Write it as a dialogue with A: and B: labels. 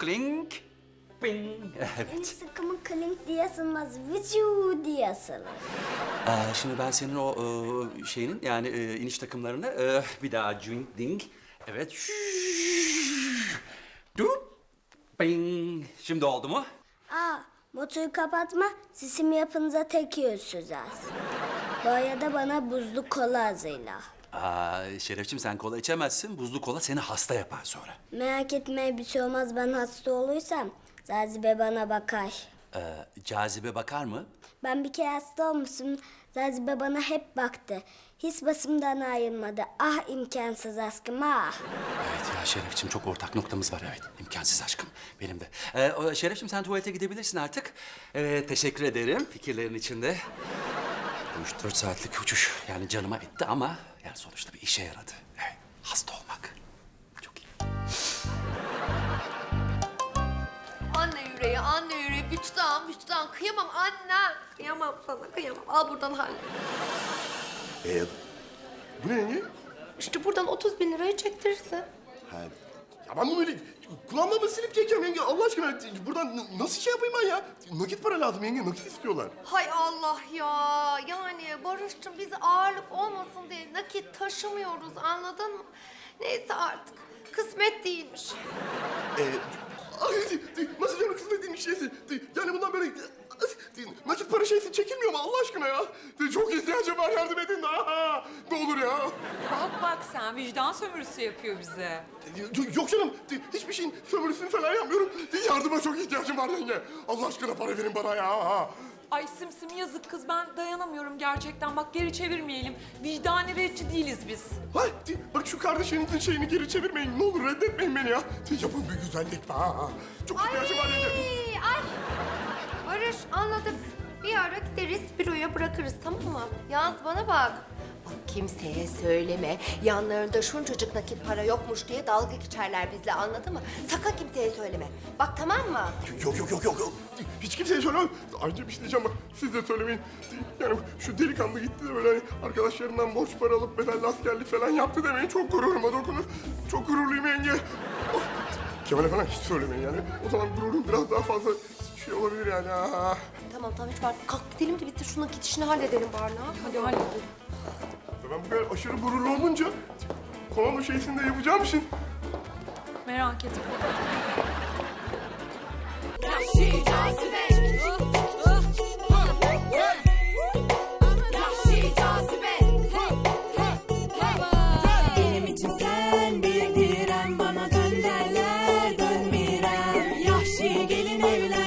A: Klink. Ping. Evet.
B: Benim sıkımın klink diye asılmaz. Vıcuu diye asılır.
A: Ee, şimdi ben senin o e, şeyinin yani e, iniş takımlarını e, bir daha ding ding. Evet. Dup. Bing. Şimdi oldu mu?
B: Aa, motoru kapatma. Sesim yapınıza tek yüzsüz az. Doğaya da bana buzlu kola hazırla.
A: Aa, Şerefçim sen kola içemezsin. Buzlu kola seni hasta yapar sonra.
B: Merak etme bir şey olmaz ben hasta olursam. Zazibe bana bakar.
A: Ee, cazibe bakar mı?
B: Ben bir kere hasta olmuşum. Zazibe bana hep baktı. His basımdan ayrılmadı. Ah imkansız aşkım ah.
A: Evet ya Şerefçim çok ortak noktamız var evet. İmkansız aşkım benim de. Ee, o- Şerefçim sen tuvalete gidebilirsin artık. Evet teşekkür ederim fikirlerin içinde. Bu üç dört saatlik uçuş yani canıma etti ama yani sonuçta bir işe yaradı. Evet hasta olmak. Çok iyi.
C: Anne yüreği, anne yüreği. Vicdan, vicdan. Kıyamam anne. Kıyamam sana, kıyamam. Al buradan hal.
D: Ee, bu ne yenge?
C: İşte buradan 30 bin lirayı çektirirsin.
D: Ha, ya ben bunu öyle kulağımla mı silip çekeceğim yenge? Allah aşkına buradan nasıl şey yapayım ben ya? Nakit para lazım yenge, nakit istiyorlar.
C: Hay Allah ya. Barış'cığım biz ağırlık olmasın diye nakit taşımıyoruz anladın mı? Neyse artık. Kısmet değilmiş.
D: Ee, nasıl canım kısmet bir şeysi? Yani bundan böyle nakit para şeysi çekilmiyor mu Allah aşkına ya? Çok ihtiyacım var yardım edin. Aa, ne olur ya.
E: Bak bak sen vicdan sömürüsü yapıyor bize.
D: Yok canım, hiçbir şeyin sömürüsünü falan yapmıyorum. Yardıma çok ihtiyacım var yenge. Allah aşkına para verin bana ya.
E: Ay simsim yazık kız ben dayanamıyorum gerçekten. Bak geri çevirmeyelim. Vicdani redci değiliz biz.
D: Hay, bak şu kardeşinizin şeyini geri çevirmeyin. Ne olur reddetmeyin beni ya. Yapın bir güzellik be. ha. Çok ihtiyacım var yenge.
C: Ay, ay. Barış anladık. Bir ara gideriz büroya bırakırız tamam mı? Yalnız bana bak. Kimseye söyleme. Yanlarında şuncacık nakit para yokmuş diye dalga geçerler bizle anladın mı? Sakın kimseye söyleme. Bak tamam mı?
D: Yok yok yok yok. yok. Hiç kimseye söylemem. Ayrıca bir şey diyeceğim bak. Siz de söylemeyin. Yani şu delikanlı gitti de böyle hani arkadaşlarından borç para alıp bedelli askerlik falan yaptı demeyin. Çok gururuma dokunur. Çok gururluyum yenge. Oh, Kemal'e falan hiç söylemeyin yani. O zaman gururum biraz daha fazla şey olabilir yani. Ha.
C: Tamam tamam hiç var. Kalk gidelim de biz de şu nakit işini halledelim yapalım?
E: Hadi halledelim
D: böyle aşırı gururlu olunca komando şeysini de yapacağım için.
E: Merak etme.
F: Gelin evlen.